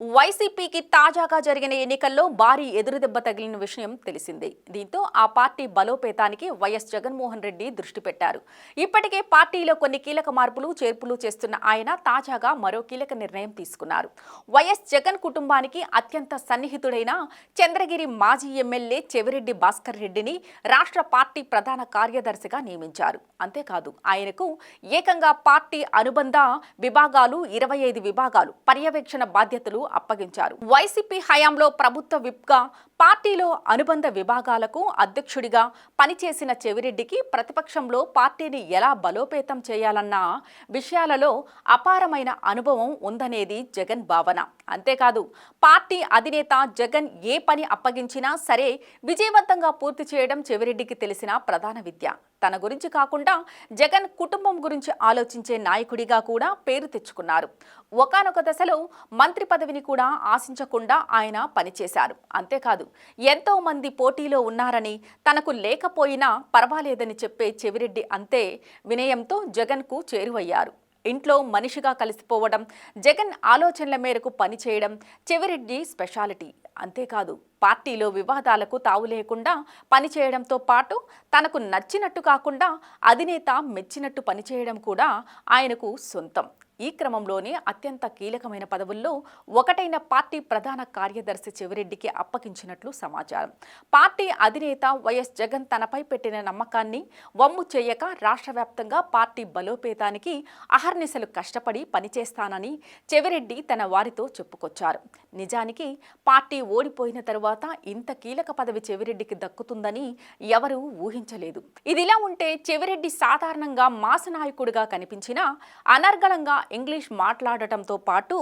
వైసీపీకి తాజాగా జరిగిన ఎన్నికల్లో భారీ ఎదురుదెబ్బ తగిలిన విషయం తెలిసిందే. దీంతో ఆ పార్టీ బలోపేతానికి వైఎస్ జగన్మోహన్ రెడ్డి దృష్టి పెట్టారు. ఇప్పటికే పార్టీలో కొన్ని కీలక మార్పులు చేర్పులు చేస్తున్న ఆయన తాజాగా మరో కీలక నిర్ణయం తీసుకున్నారు. వైఎస్ జగన్ కుటుంబానికి అత్యంత సన్నిహితుడైన చంద్రగిరి మాజీ ఎమ్మెల్యే చెవిరెడ్డి భాస్కర్ రెడ్డిని రాష్ట్ర పార్టీ ప్రధాన కార్యదర్శిగా నియమించారు. అంతేకాదు ఆయనకు ఏకంగా పార్టీ అనుబంధ విభాగాలు ఇరవై ఐదు విభాగాలు పర్యవేక్షణ బాధ్యతలు అప్పగించారు. వైసీపీ హయాంలో ప్రభుత్వ విప్గా పార్టీలో అనుబంధ విభాగాలకు అధ్యక్షుడిగా పనిచేసిన చెవిరెడ్డికి ప్రతిపక్షంలో పార్టీని ఎలా బలోపేతం చేయాలన్న విషయాలలో అపారమైన అనుభవం ఉందనేది జగన్ భావన. అంతేకాదు పార్టీ అధినేత జగన్ ఏ పని అప్పగించినా సరే విజయవంతంగా పూర్తి చేయడం చెవిరెడ్డికి తెలిసిన ప్రధాన విద్య. తన గురించి కాకుండా జగన్ కుటుంబం గురించి ఆలోచించే నాయకుడిగా కూడా పేరు తెచ్చుకున్నారు. ఒకానొక దశలో మంత్రి పదవిని కూడా ఆశించకుండా ఆయన పనిచేశారు. అంతేకాదు ఎంతో మంది పోటీలో ఉన్నారని తనకు లేకపోయినా పర్వాలేదని చెప్పే చెవిరెడ్డి అంతే వినయంతో జగన్కు చేరువయ్యారు. ఇంట్లో మనిషిగా కలిసిపోవడం జగన్ ఆలోచనల మేరకు పనిచేయడం చెవిరెడ్డి స్పెషాలిటీ. అంతేకాదు పార్టీలో వివాదాలకు తావు లేకుండా పనిచేయడంతో పాటు తనకు నచ్చినట్టు కాకుండా అధినేత మెచ్చినట్టు పనిచేయడం కూడా ఆయనకు సొంతం. ఈ క్రమంలోనే అత్యంత కీలకమైన పదవుల్లో ఒకటైన పార్టీ ప్రధాన కార్యదర్శి చెవిరెడ్డికి అప్పగించినట్లు సమాచారం. పార్టీ అధినేత వైఎస్ జగన్ తనపై పెట్టిన నమ్మకాన్ని వమ్ము చేయక రాష్ట్ర వ్యాప్తంగా పార్టీ బలోపేతానికి అహర్నిశలు కష్టపడి పనిచేస్తానని చెవిరెడ్డి తన వారితో చెప్పుకొచ్చారు. నిజానికి పార్టీ ఓడిపోయిన తరువాత ఇంత కీలక పదవి చెవిరెడ్డికి దక్కుతుందని ఎవరూ ఊహించలేదు. ఇదిలా ఉంటే చెవిరెడ్డి సాధారణంగా మాస నాయకుడిగా కనిపించినా అనర్గళంగా ఇంగ్లీష్ మాట్లాడటంతో పాటు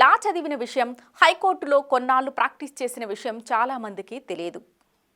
లా చదివిన విషయం హైకోర్టులో కొన్నాళ్ళు ప్రాక్టీస్ చేసిన విషయం చాలా మందికి తెలియదు.